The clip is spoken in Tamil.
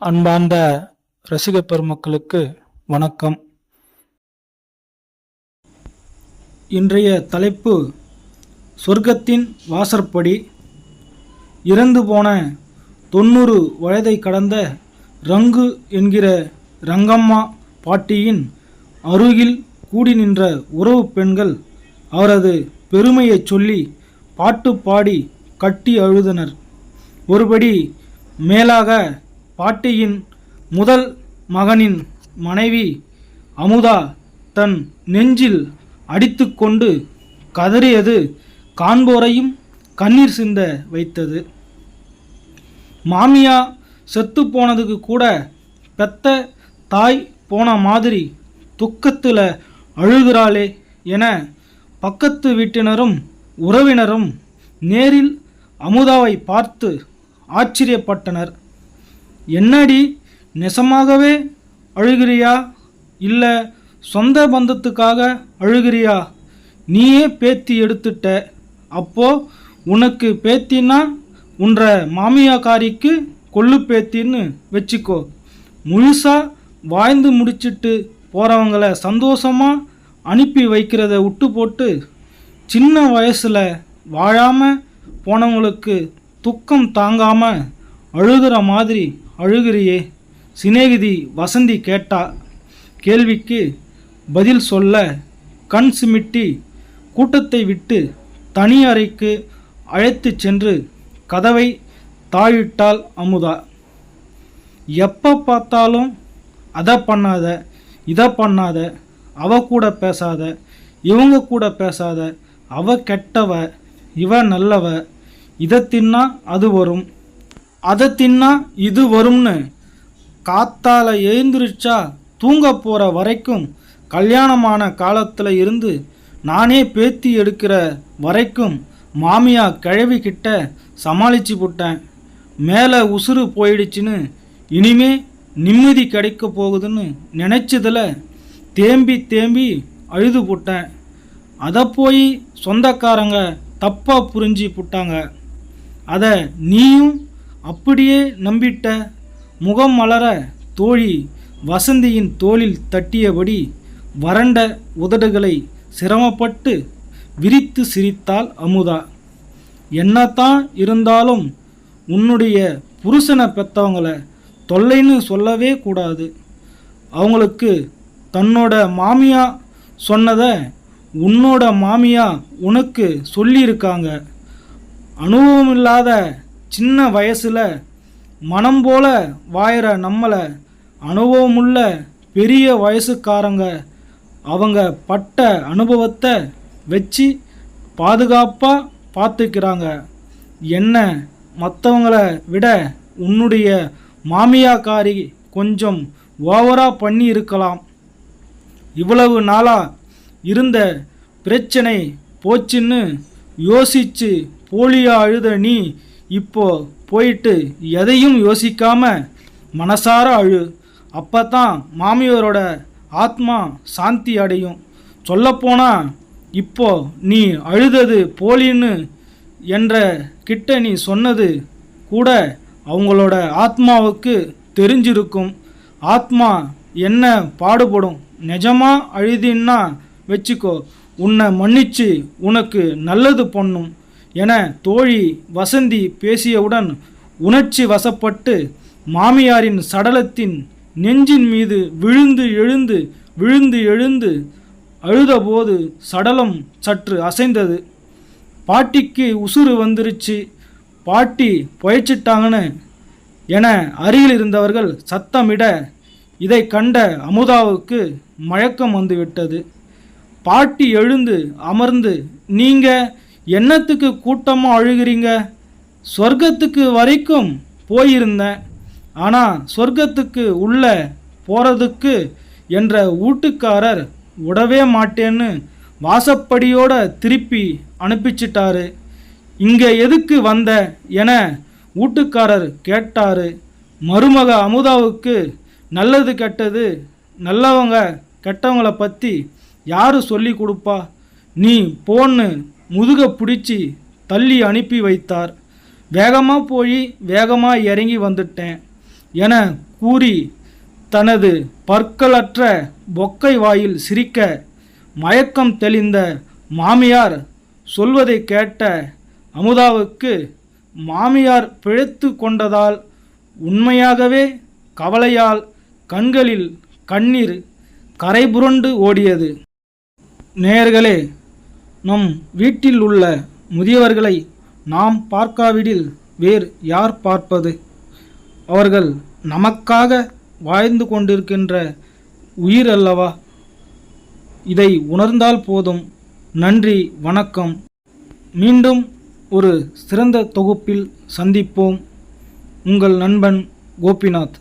அன்பார்ந்த ரசிக பெருமக்களுக்கு வணக்கம். இன்றைய தலைப்பு சொர்க்கத்தின் வாசற்படி. இறந்து போன தொண்ணூறு வயதை கடந்த ரங்கு என்கிற ரங்கம்மா பாட்டியின் அருகில் கூடி நின்ற உறவு பெண்கள் அவரது பெருமையைச் சொல்லி பாட்டு பாடி கட்டி அழுதனர். ஒருபடி மேலாக பாட்டியின் முதல் மகனின் மனைவி அமுதா தன் நெஞ்சில் அடித்துக்கொண்டு கதறியது காண்போரையும் கண்ணீர் சிந்த வைத்தது. மாமியா செத்து போனதுக்கு கூட பெத்த தாய் போன மாதிரி துக்கத்தில் அழுகிறாளே என பக்கத்து வீட்டினரும் உறவினரும் நேரில் அமுதாவை பார்த்து ஆச்சரியப்பட்டனர். என்னடி நெசமாகவே அழுகிறியா? இல்லை சொந்த பந்தத்துக்காக அழுகிறியா? நீயே பேத்தி எடுத்துட்ட. அப்போ உனக்கு பேத்தின்னா உன்ற மாமியாக்காரிக்கு கொள்ளு பேத்தின்னு வச்சுக்கோ. முழுசாக வாய்ந்து முடிச்சிட்டு போகிறவங்கள சந்தோஷமாக அனுப்பி வைக்கிறத விட்டு போட்டு சின்ன வயசில் வாழாமல் போனவங்களுக்கு துக்கம் தாங்காமல் அழுகிற மாதிரி அழுகிறியே? சிநேகிதி வசந்தி கேட்டா கேள்விக்கு பதில் சொல்ல கண் சிமிட்டி கூட்டத்தை விட்டு தனி அறைக்கு அழைத்துச் சென்று கதவை தாழிட்டாள் அமுதா. எப்போ பார்த்தாலும் அதை பண்ணாத இதை பண்ணாத அவ கூட பேசாத இவங்க கூட பேசாத அவ கெட்டவ இவ நல்லவ இதை தின்னா அது வரும். அதை தின்னா இது வரும்னு. காத்தால எழுந்திருச்சா தூங்க போகிற வரைக்கும் கல்யாணமான காலத்தில் இருந்து நானே பேத்தி எடுக்கிற வரைக்கும் மாமியா கிழவி கிட்ட சமாளிச்சு புட்டேன். மேலே உசுறு போயிடுச்சுன்னு இனிமே நிம்மதி கிடைக்க போகுதுன்னு நினச்சதில் தேம்பி தேம்பி அழுது புட்டேன். அதை போய் சொந்தக்காரங்க தப்பாக புரிஞ்சு புட்டாங்க. அதை நீயும் அப்படியே நம்பிட்ட முகம் மலர தோழி வசந்தியின் தோளில் தட்டியபடி வறண்ட உதடுகளை சிரமப்பட்டு விரித்து சிரித்தாள் அமுதா. என்னத்தான் இருந்தாலும் உன்னுடைய புருஷனை பெற்றவங்கள தொல்லைன்னு சொல்லவே கூடாது. அவங்களுக்கு தன்னோட மாமியா சொன்னதை உன்னோட மாமியா உனக்கு சொல்லியிருக்காங்க. அனுபவம் இல்லாத சின்ன வயசில் மனம் போல வாயிற நம்மளை அனுபவமுள்ள பெரிய வயசுக்காரங்க. அவங்க பட்ட அனுபவத்தை வச்சு பாதுகாப்பாக பார்த்துக்கிறாங்க என்ன மற்றவங்கள விட உன்னுடைய மாமியாக்காரி கொஞ்சம் ஓவராக பண்ணி இருக்கலாம் இவ்வளவு நாளாக இருந்த பிரச்சனை போச்சுன்னு யோசிச்சு போலியா அழுத நீ இப்போ போயிட்டு எதையும் யோசிக்காம மனசார அழு. அப்போ தான் மாமியாரோட ஆத்மா சாந்தி அடையும். சொல்லப்போனால் இப்போ நீ அழுதது போலின்னு என்ற கிட்ட நீ சொன்னது கூட அவங்களோட ஆத்மாவுக்கு தெரிஞ்சிருக்கும். ஆத்மா என்ன பாடுபடும்? நிஜமாக அழுதின்னா வச்சுக்கோ. உன்னை மன்னிச்சு உனக்கு நல்லது பண்ணும். என தோழி வசந்தி பேசியவுடன் உணர்ச்சி வசப்பட்டு மாமியாரின் சடலத்தின் நெஞ்சின் மீது விழுந்து எழுந்து விழுந்து எழுந்து அழுதபோது சடலம் சற்று அசைந்தது. பாட்டிக்கு உசுறு வந்துருச்சு. பாட்டி புயச்சிட்டாங்கன்னு என அருகில் இருந்தவர்கள் சத்தமிட இதை கண்ட அமுதாவுக்கு மயக்கம் வந்துவிட்டது. பாட்டி எழுந்து அமர்ந்து நீங்கள் என்னத்துக்கு கூட்டமாக அழுகிறீங்க? சொர்க்கத்துக்கு வரைக்கும் போயிருந்தேன். ஆனால் சொர்க்கத்துக்கு உள்ள போகிறதுக்கு என்ற வீட்டுக்காரர் விடவே மாட்டேன்னு வாசப்படியோட திருப்பி அனுப்பிச்சிட்டாரு. இங்கே எதுக்கு வந்த என வீட்டுக்காரர் கேட்டார். மருமக அமுதாவுக்கு நல்லது கெட்டது நல்லவங்க கெட்டவங்கள பற்றி யார் சொல்லி கொடுப்பா? நீ போன்னு முதுக பிடிச்சி தள்ளி அனுப்பி வைத்தார். வேகமாக போய் வேகமாக இறங்கி வந்துட்டேன் என கூறி தனது பற்களற்ற பொக்கை வாயில் சிரிக்க மயக்கம் தெளிந்த மாமியார் சொல்வதை கேட்ட அமுதாவுக்கு மாமியார் பிழைத்து கொண்டதால் உண்மையாகவே கவலையால் கண்களில் கண்ணீர் கரைபுரண்டு ஓடியது. நேயர்களே நம் வீட்டில் உள்ள முதியவர்களை நாம் பார்க்காவிடில் வேறு யார் பார்ப்பது? அவர்கள் நமக்காக வாழ்ந்து கொண்டிருக்கின்ற உயிர் அல்லவா இதை உணர்ந்தால் போதும். நன்றி வணக்கம். மீண்டும் ஒரு சிறந்த தொகுப்பில் சந்திப்போம். உங்கள் நண்பன் கோபிநாத்.